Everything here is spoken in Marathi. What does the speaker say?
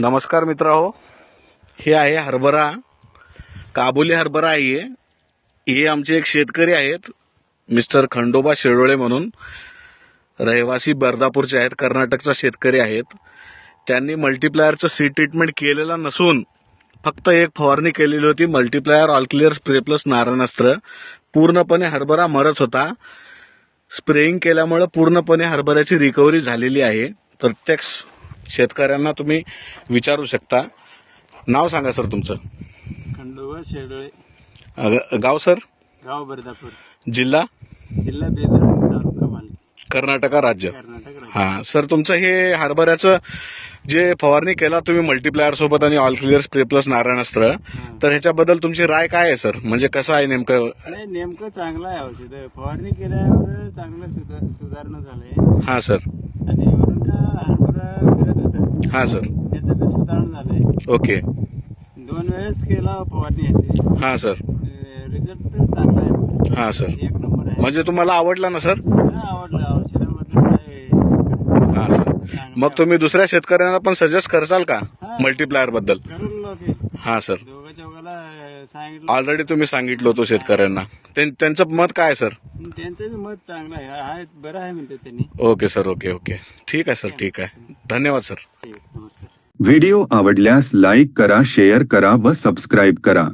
नमस्कार मित्रांनो. हे आहे हरभरा. काबुली हरभरा आहे हे. हे आमचे एक शेतकरी आहेत. मिस्टर खंडोबा शेळोळे म्हणून. रहिवासी बर्दापूरचे आहेत कर्नाटकचा शेतकरी आहेत. त्यांनी मल्टीप्लायरचं सी ट्रीटमेंट केलेलं नसून फक्त एक फवारणी केलेली होती. Multiplier all clear spray plus Narayanastra पूर्णपणे हरभरा मरत होता. स्प्रेइंग केल्यामुळं पूर्णपणे हरभऱ्याची रिकव्हरी झालेली आहे. प्रत्यक्ष शेतकऱ्यांना तुम्ही विचारू शकता. नाव सांगा सर तुमचं. खंडोबा शेडोळे गाव सर? गाव बर्दापूर. जिल्हा? जिल्हा बेदर तालुका मालकी. कर्नाटका राज्य. कर्नाटक राज्य. हा सर तुमचं हे हरभऱ्याचं जे फवारणी केला तुम्ही मल्टीप्लायर सोबत आणि all clear spray plus Narayanastra तर ह्याच्याबद्दल तुमची राय काय आहे सर? म्हणजे कसं आहे नेमकं? नाही नेमकं चांगलं आहे औषध. फवारणी केल्यावर चांगलं सुधा सुधारणा झालंय हा सर आणि वरून का हरभरा फिरत होता हा सर त्याचं बी सुधारणा झालंय. ओके. दोन वेळेस केला फवारणी याची. हा सर रिझल्ट चांगला आहे. हा सर एक नंबर आहे. म्हणजे तुम्हाला आवडला ना सर हा, आवडलं. काय हा सर मग तुम्ही दुसऱ्या शेतकऱ्यांना पण सजेस्ट करसाल का. मल्टीप्लायरबद्दल? करून हा सर दोघा चौघाला अं, सांगितलं. ऑलरेडी तुम्ही सांगितलं होतं शेतकऱ्यांना. त्यां- त्यांचं मत काय सर त्यांचं बी मत चांगलं आहे. हा बरं आहे म्हणते त्यांनी. Okay sir okay okay. ठीक आहे सर ठीक आहे. धन्यवाद सर व्हिडिओ आवडल्यास लाईक करा शेअर करा व सबस्क्राईब करा.